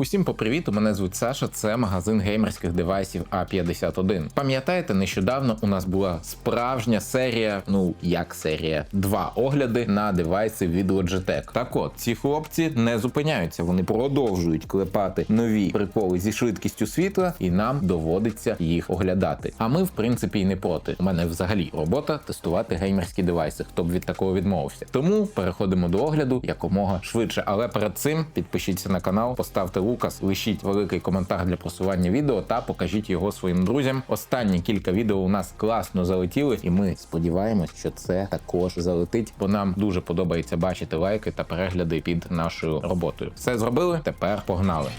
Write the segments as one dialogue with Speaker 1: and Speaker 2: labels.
Speaker 1: Усім по привіту, мене звуть Саша. Це магазин геймерських девайсів А51. Пам'ятаєте, нещодавно у нас була справжня серія, ну як серія, два огляди на девайси від Logitech. Так от, ці хлопці не зупиняються, вони продовжують клепати нові приколи зі швидкістю світла, і нам доводиться їх оглядати. А ми, в принципі, і не проти. У мене взагалі робота тестувати геймерські девайси. Хто б від такого відмовився. Тому переходимо до огляду якомога швидше. Але перед цим підпишіться на канал, поставте лукас, лишіть великий коментар для просування відео та покажіть його своїм друзям. Останні кілька відео у нас класно залетіли, і ми сподіваємось, що це також залетить, бо нам дуже подобається бачити лайки та перегляди під нашою роботою. Все зробили. Тепер погнали.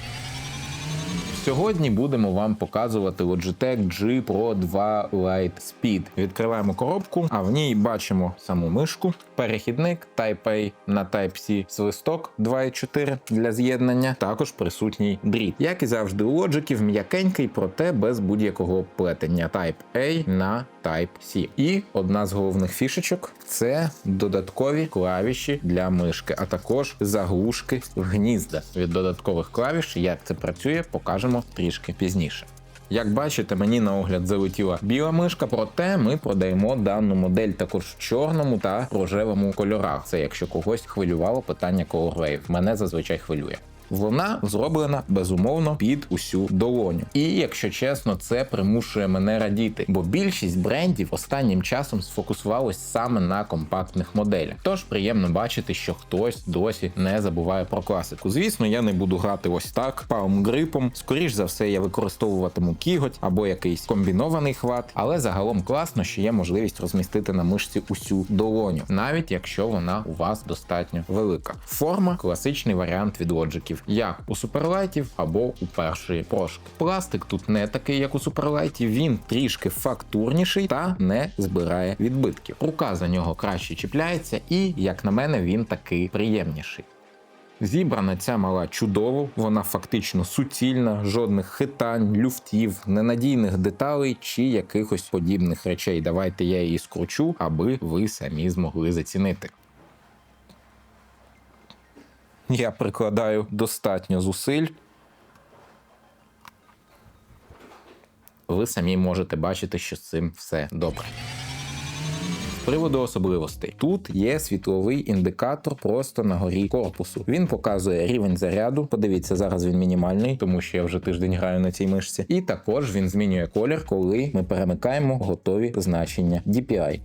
Speaker 1: Сьогодні будемо вам показувати Logitech G Pro 2 Lite Speed. Відкриваємо коробку, а в ній бачимо саму мишку, перехідник Type-A на Type-C, свисток 2.4 для з'єднання. Також присутній дріт. Як і завжди, у Logicів м'якенький, проте без будь-якого плетення Type-A на Type-C. І одна з головних фішечок це додаткові клавіші для мишки, а також заглушки в гнізда від додаткових клавіш. Як це працює, покажемо трішки пізніше. Як бачите, мені на огляд залетіла біла мишка, проте ми продаємо дану модель також в чорному та рожевому кольорах. Це якщо когось хвилювало питання колорвейв. Мене зазвичай хвилює. Вона зроблена безумовно під усю долоню. І якщо чесно, це примушує мене радіти, бо більшість брендів останнім часом сфокусувалась саме на компактних моделях. Тож приємно бачити, що хтось досі не забуває про класику. Звісно, я не буду грати ось так палм грипом. Скоріш за все, я використовуватиму кіготь або якийсь комбінований хват, але загалом класно, що є можливість розмістити на мишці усю долоню, навіть якщо вона у вас достатньо велика. Форма класичний варіант від лоджиків як у суперлайтів або у першої прошки. Пластик тут не такий, як у суперлайті, він трішки фактурніший та не збирає відбитків. Рука за нього краще чіпляється, і, як на мене, він такий приємніший. Зібрана ця мала чудово, вона фактично суцільна, жодних хитань, люфтів, ненадійних деталей чи якихось подібних речей. Давайте я її скручу, аби ви самі змогли зацінити. Я прикладаю достатньо зусиль. Ви самі можете бачити, що з цим все добре. З приводу особливостей. Тут є світловий індикатор просто на горі корпусу. Він показує рівень заряду. Подивіться, зараз він мінімальний, тому що я вже тиждень граю на цій мишці. І також він змінює колір, коли ми перемикаємо готові значення DPI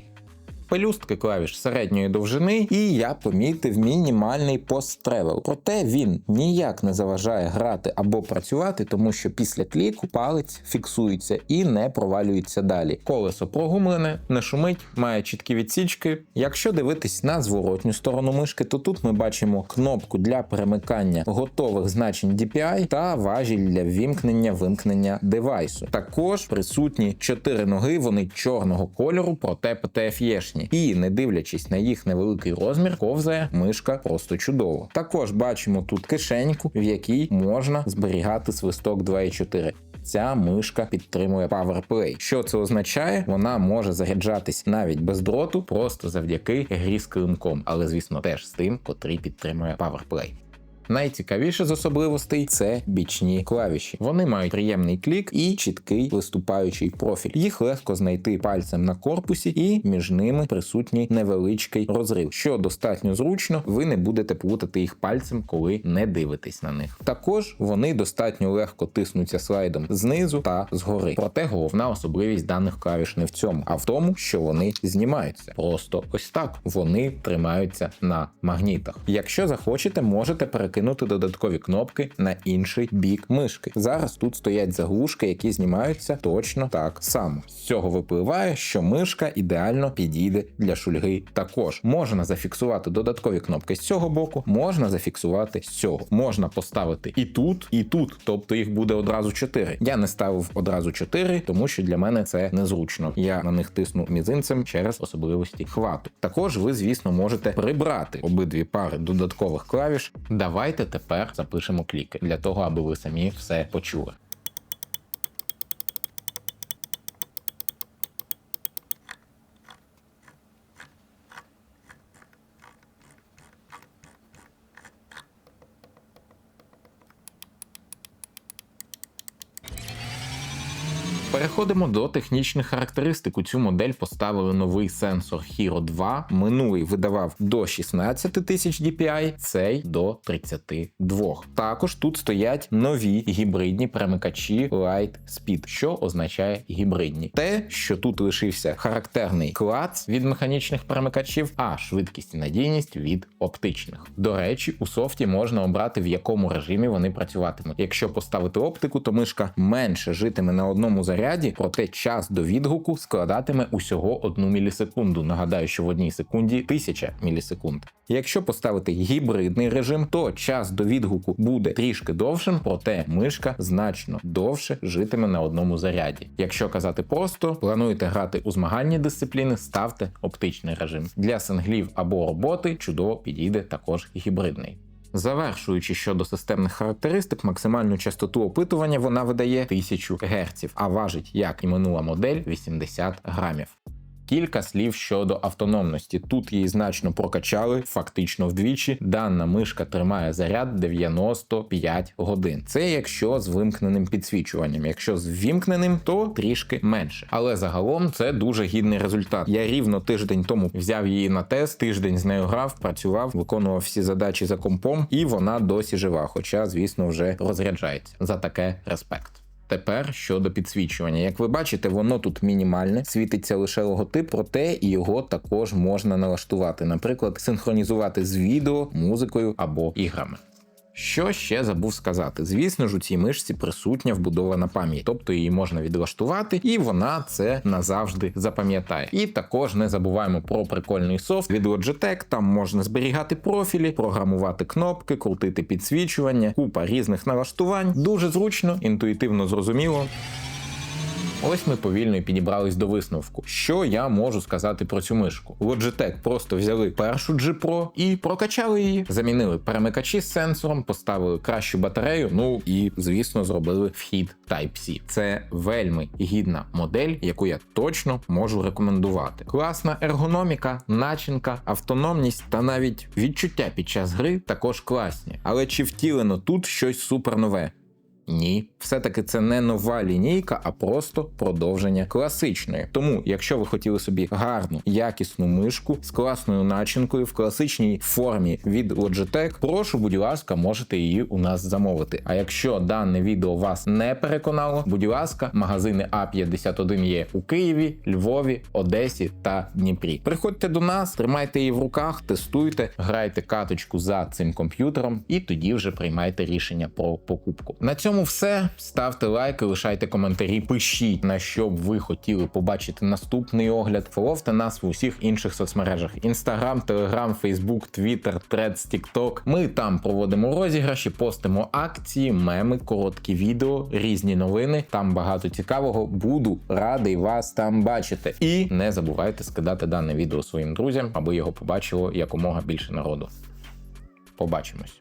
Speaker 1: пелюстки клавіш середньої довжини, і я помітив мінімальний пост-тревел. Проте він ніяк не заважає грати або працювати, тому що після кліку палець фіксується і не провалюється далі. Колесо прогумлене, не шумить, має чіткі відсічки. Якщо дивитись на зворотню сторону мишки, то тут ми бачимо кнопку для перемикання готових значень DPI та важіль для вімкнення вимкнення девайсу. Також присутні чотири ноги, вони чорного кольору, проте PTFE-шні якісні, і не дивлячись на їх невеликий розмір, ковзає мишка просто чудово. Також бачимо тут кишеньку, в якій можна зберігати свисток 2.4. Ця мишка підтримує PowerPlay. Що це означає? Вона може заряджатись навіть без дроту, просто завдяки грі з килимком, але звісно теж з тим, котрий підтримує PowerPlay. Найцікавіше з особливостей це бічні клавіші. Вони мають приємний клік і чіткий виступаючий профіль. Їх легко знайти пальцем на корпусі, і між ними присутній невеличкий розрив, що достатньо зручно, ви не будете плутати їх пальцем, коли не дивитесь на них. Також вони достатньо легко тиснуться слайдом знизу та згори. Проте головна особливість даних клавіш не в цьому, а в тому, що вони знімаються. Просто ось так вони тримаються на магнітах. Якщо захочете, можете переконати перекинути додаткові кнопки на інший бік мишки. Зараз тут стоять заглушки, які знімаються точно так само. З цього випливає, що мишка ідеально підійде для шульги. Також можна зафіксувати додаткові кнопки з цього боку, можна зафіксувати з цього. Можна поставити і тут, і тут, тобто їх буде одразу 4. Я не ставив одразу 4, тому що для мене це незручно. Я на них тисну мізинцем через особливості хвату. Також ви, звісно, можете прибрати обидві пари додаткових клавіш. Давай Давайте тепер запишемо кліки для того, аби ви самі все почули. Переходимо до технічних характеристик. У цю модель поставили новий сенсор Hero 2. Минулий видавав до 16 тисяч DPI, цей до 32. Також тут стоять нові гібридні перемикачі Light Speed, що означає гібридні. Те, що тут лишився характерний клац від механічних перемикачів, а швидкість і надійність від оптичних. До речі, у софті можна обрати в якому режимі вони працюватимуть. Якщо поставити оптику, то мишка менше житиме на одному заряді, проте час до відгуку складатиме усього 1 мілісекунду. Нагадаю, що в одній секунді 1000 мілісекунд. Якщо поставити гібридний режим, то час до відгуку буде трішки довшим, проте мишка значно довше житиме на одному заряді. Якщо казати просто, плануєте грати у змагальні дисципліни, ставте оптичний режим. Для синглів або роботи чудово підійде також гібридний. Завершуючи щодо системних характеристик, максимальну частоту опитування вона видає 1000 Гц, а важить, як і минула модель, 80 грамів. Кілька слів щодо автономності. Тут її значно прокачали, фактично вдвічі. Дана мишка тримає заряд 95 годин. Це якщо з вимкненим підсвічуванням. Якщо з ввімкненим, то трішки менше. Але загалом це дуже гідний результат. Я рівно тиждень тому взяв її на тест, тиждень з нею грав, працював, виконував всі задачі за компом, і вона досі жива. Хоча, звісно, вже розряджається. За таке респект. Тепер щодо підсвічування. Як ви бачите, воно тут мінімальне, світиться лише логотип, проте його також можна налаштувати, наприклад, синхронізувати з відео, музикою або іграми. Що ще забув сказати? Звісно ж, у цій мишці присутня вбудована пам'ять, тобто її можна відлаштувати, і вона це назавжди запам'ятає. І також не забуваємо про прикольний софт від Logitech. Там можна зберігати профілі, програмувати кнопки, крутити підсвічування, купа різних налаштувань. Дуже зручно, інтуїтивно зрозуміло. Ось ми повільно і підібрались до висновку. Що я можу сказати про цю мишку? Logitech просто взяли першу G Pro і прокачали її, замінили перемикачі з сенсором, поставили кращу батарею. Ну і звісно зробили вхід Type-C. Це вельми гідна модель, яку я точно можу рекомендувати. Класна ергономіка, начинка, автономність та навіть відчуття під час гри також класні. Але чи втілено тут щось супернове? Ні, все-таки це не нова лінійка, а просто продовження класичної. Тому, якщо ви хотіли собі гарну, якісну мишку з класною начинкою в класичній формі від Logitech, прошу, будь ласка, можете її у нас замовити. А якщо дане відео вас не переконало, будь ласка, магазини А51 є у Києві, Львові, Одесі та Дніпрі. Приходьте до нас, тримайте її в руках, тестуйте, грайте каточку за цим комп'ютером, і тоді вже приймайте рішення про покупку. На цьому все. Ставте лайки, лишайте коментарі, пишіть на що б ви хотіли побачити наступний огляд. Фоловте нас в усіх інших соцмережах: Інстаграм, Телеграм, Фейсбук, Твіттер, Трец, Тікток. Ми там проводимо розіграші, постимо акції, меми, короткі відео, різні новини. Там багато цікавого. Буду радий вас там бачити. І не забувайте скидати дане відео своїм друзям, аби його побачило якомога більше народу. Побачимось.